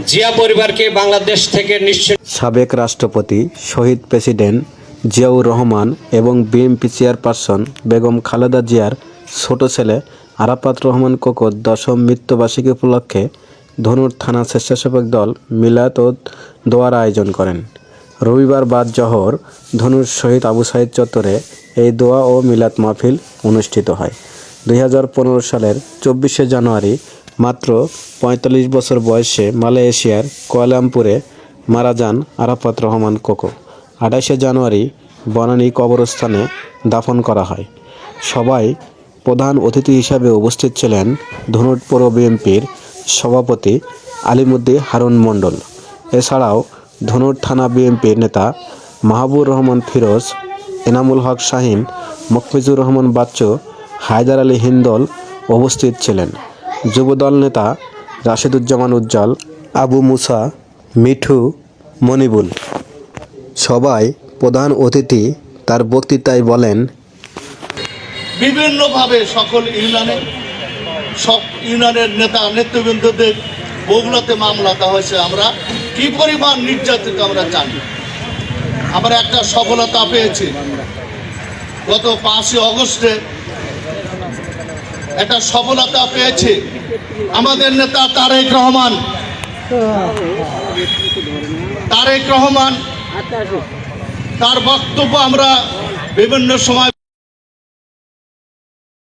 জিয়া পরিবারকে বাংলাদেশ থেকে নিশ্চিত সাবেক রাষ্ট্রপতি, শহীদ প্রেসিডেন্ট জিয়াউর রহমান এবং বিএনপি চেয়ারপারসন বেগম খালেদা জিয়ার ছোট ছেলে আরাফাত রহমান কোকর দশম মৃত্যুবার্ষিকী উপলক্ষে ধনুর থানা স্বেচ্ছাসেবক দল মিলাত ও দোয়ার আয়োজন করেন। রবিবার বাদ জহর ধনুর শহীদ আবু সাইদ চত্বরে এই দোয়া ও মিলাদ মাহফিল অনুষ্ঠিত হয়। দুই হাজার পনেরো সালের চব্বিশে জানুয়ারি মাত্র পঁয়তাল্লিশ বছর বয়সে মালয়েশিয়ার কোয়ালামপুরে মারা যান আরাফাত রহমান কোকো। আঠাশে জানুয়ারি বনানী কবরস্থানে দাফন করা হয়। সবাই প্রধান অতিথি হিসাবে উপস্থিত ছিলেন ধনুট পৌর বিএনপির সভাপতি আলিমুদ্দি হারুন মণ্ডল। এছাড়াও ধনুট থানা বিএনপির নেতা মাহবুর রহমান ফিরোজ, এনামুল হক শাহিন, মকফিজুর রহমান বাচ্চু, হায়দার আলী হিন্দল উপস্থিত ছিলেন। যুবদল নেতা রাশেদুজ্জামান উজ্জ্বল, আবু মুসা, মিঠু, মনিবুল। সবাই প্রধান অতিথি, তার বক্তৃতায় বলেন, বিভিন্নভাবে সকল ইউনিয়নে, সব ইউনিয়নের নেতা নেতৃবৃন্দদের বগুড়াতে মামলা দেওয়া হয়েছে। আমরা কি পরিমাণ নির্যাতিত আমরা জানি। আমরা একটা সফলতা পেয়েছি। গত পাঁচই অগস্টে একটা সফলতা পেয়েছি। আমাদের নেতা তারেক রহমান। তারেক রহমান তার বক্তব্য আমরা বিভিন্ন সময়